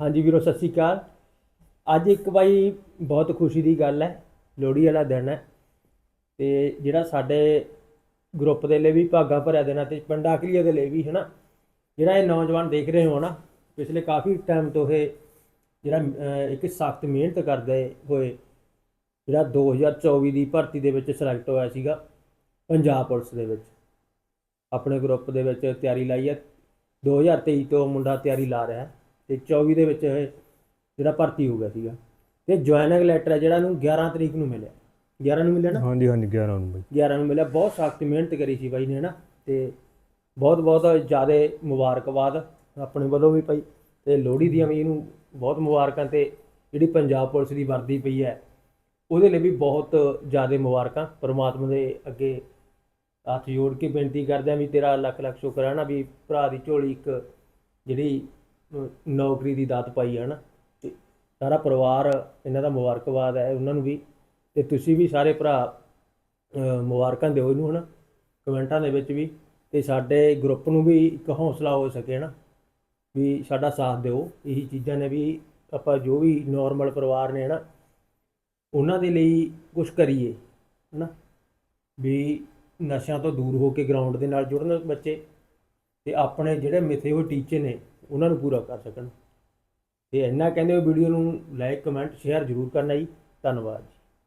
ਹਾਂਜੀ ਵੀਰੋ, ਸਤਿ ਸ਼੍ਰੀ ਅਕਾਲ। ਅੱਜ ਇੱਕ ਬਾਈ ਬਹੁਤ ਖੁਸ਼ੀ ਦੀ ਗੱਲ ਹੈ, ਲੋਹੜੀ ਵਾਲਾ ਦਿਨ ਹੈ ਤੇ ਜਿਹੜਾ ਸਾਡੇ ਗਰੁੱਪ ਦੇ ਲਈ ਵੀ ਭਾਗਾ ਭਰਿਆ ਦੇਣਾ ਤੇ ਪੰਡਾਕਲੀਆ ਦੇ ਲਈ ਵੀ ਹੈ ਨਾ ਜਿਹੜਾ ਇਹ ਨੌਜਵਾਨ ਦੇਖ ਰਹੇ ਹੋ ਨਾ, ਪਿਛਲੇ ਕਾਫੀ ਟਾਈਮ ਤੋਂ ਇਹ ਜਿਹੜਾ ਇੱਕ ਸਖਤ ਮਿਹਨਤ ਕਰਦੇ ਹੋਏ ਜਿਹੜਾ 2024 ਦੀ ਭਰਤੀ ਦੇ ਵਿੱਚ ਸਿਲੈਕਟ ਹੋਇਆ ਸੀਗਾ, ਪੰਜਾਬ ਪੁਲਿਸ ਦੇ ਵਿੱਚ। ਆਪਣੇ ਗਰੁੱਪ ਦੇ ਵਿੱਚ ਤਿਆਰੀ ਲਾਈ ਹੈ 2023 ਤੋਂ ਮੁੰਡਾ ਤਿਆਰੀ ਲਾ ਰਿਹਾ। ਹੈ ਤੇ 24 ਦੇ ਵਿੱਚ ਇਹ ਜਿਹੜਾ ਭਰਤੀ ਹੋ ਗਿਆ ਸੀਗਾ। ਤੇ ਜੁਆਇਨਿੰਗ ਲੈਟਰ ਹੈ ਜਿਹੜਾ ਇਹਨੂੰ 11 ਤਰੀਕ ਨੂੰ ਮਿਲਿਆ। 11 ਨੂੰ ਮਿਲਿਆ ਨਾ? ਹਾਂਜੀ ਹਾਂਜੀ 11 ਨੂੰ ਬਈ 11 ਨੂੰ ਮਿਲਿਆ। ਬਹੁਤ ਸਖਤ ਮਿਹਨਤ ਕਰੀ ਸੀ ਬਾਈ ਨੇ ਨਾ ਤੇ ਬਹੁਤ ਬਹੁਤ ਜ਼ਿਆਦਾ ਮੁਬਾਰਕਬਾਦ ਆਪਣੇ ਵੱਲੋਂ ਵੀ ਭਾਈ ਤੇ ਲੋਹੜੀ ਦੀਆਂ ਵੀ ਇਹਨੂੰ ਬਹੁਤ ਮੁਬਾਰਕਾਂ ਤੇ ਜਿਹੜੀ ਪੰਜਾਬ ਪੁਲਿਸ ਦੀ ਵਰਦੀ ਪਈ ਹੈ ਉਹਦੇ ਲਈ ਵੀ ਬਹੁਤ ਜ਼ਿਆਦਾ ਮੁਬਾਰਕਾਂ। ਪ੍ਰਮਾਤਮਾ ਦੇ ਅੱਗੇ ਹੱਥ ਜੋੜ ਕੇ ਬੇਨਤੀ ਕਰਦੇ ਆ ਵੀ ਤੇਰਾ ਲੱਖ ਲੱਖ ਸ਼ੁਕਰ ਹੈ ਨਾ ਵੀ ਭਰਾ ਦੀ ਝੋਲੀ ਇੱਕ ਜਿਹੜੀ ਨੌਕਰੀ ਦੀ ਦਾਤ ਪਾਈ ਹੈ ਨਾ, ਤੇ ਸਾਰਾ ਪਰਿਵਾਰ ਇਹਨਾਂ ਦਾ ਮੁਬਾਰਕਬਾਦ ਹੈ ਉਹਨਾਂ ਨੂੰ ਵੀ, ਤੇ ਤੁਸੀਂ ਵੀ ਸਾਰੇ ਭਰਾ ਮੁਬਾਰਕਾਂ ਦਿਓ ਇਹਨੂੰ ਹਨਾ, ਕਮੈਂਟਾਂ ਦੇ ਵਿੱਚ ਵੀ, ਤੇ ਸਾਡੇ ਗਰੁੱਪ ਨੂੰ ਵੀ ਇੱਕ ਹੌਸਲਾ ਹੋ ਸਕੇ ਨਾ ਵੀ ਸਾਡਾ ਸਾਥ ਦਿਓ, ਇਹੀ ਚੀਜ਼ਾਂ ਨੇ ਵੀ ਆਪਾਂ ਜੋ ਵੀ ਨਾਰਮਲ ਪਰਿਵਾਰ ਨੇ ਹਨਾ, ਉਹਨਾਂ ਦੇ ਲਈ ਕੁਝ ਕਰੀਏ ਹਨਾ, ਵੀ ਨਸ਼ਿਆਂ ਤੋਂ ਦੂਰ ਹੋ ਕੇ ਗਰਾਊਂਡ ਦੇ ਨਾਲ ਜੁੜਨ ਬੱਚੇ, ਤੇ ਆਪਣੇ ਜਿਹੜੇ ਮਿੱਥੇ ਹੋਏ ਟੀਚੇ ਨੇ ਉਹਨਾਂ ਨੂੰ ਪੂਰਾ ਕਰ ਸਕਣ। ਤੇ ਇੰਨਾ ਕਹਿੰਦੇ ਹੋ ਵੀਡੀਓ ਨੂੰ ਲਾਈਕ ਕਮੈਂਟ ਸ਼ੇਅਰ ਜ਼ਰੂਰ ਕਰਨਾ ਜੀ। ਧੰਨਵਾਦ ਜੀ।